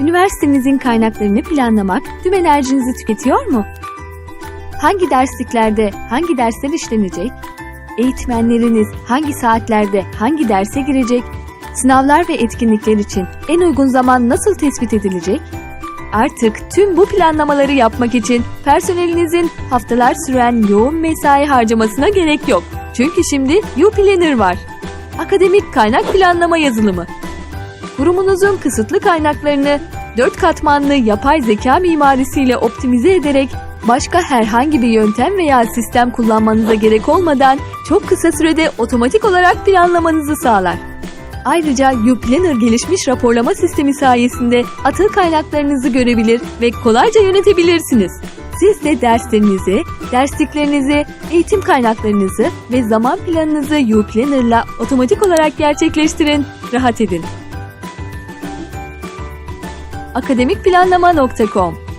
Üniversitenizin kaynaklarını planlamak tüm enerjinizi tüketiyor mu? Hangi dersliklerde hangi dersler işlenecek? Eğitmenleriniz hangi saatlerde hangi derse girecek? Sınavlar ve etkinlikler için en uygun zaman nasıl tespit edilecek? Artık tüm bu planlamaları yapmak için personelinizin haftalar süren yoğun mesai harcamasına gerek yok. Çünkü şimdi YouPlanner var. Akademik kaynak planlama yazılımı. Kurumunuzun kısıtlı kaynaklarını dört katmanlı yapay zeka mimarisiyle optimize ederek başka herhangi bir yöntem veya sistem kullanmanıza gerek olmadan çok kısa sürede otomatik olarak planlamanızı sağlar. Ayrıca YouPlanner gelişmiş raporlama sistemi sayesinde atıl kaynaklarınızı görebilir ve kolayca yönetebilirsiniz. Siz de derslerinizi, dersliklerinizi, eğitim kaynaklarınızı ve zaman planınızı YouPlanner'la otomatik olarak gerçekleştirin, rahat edin. akademikplanlama.com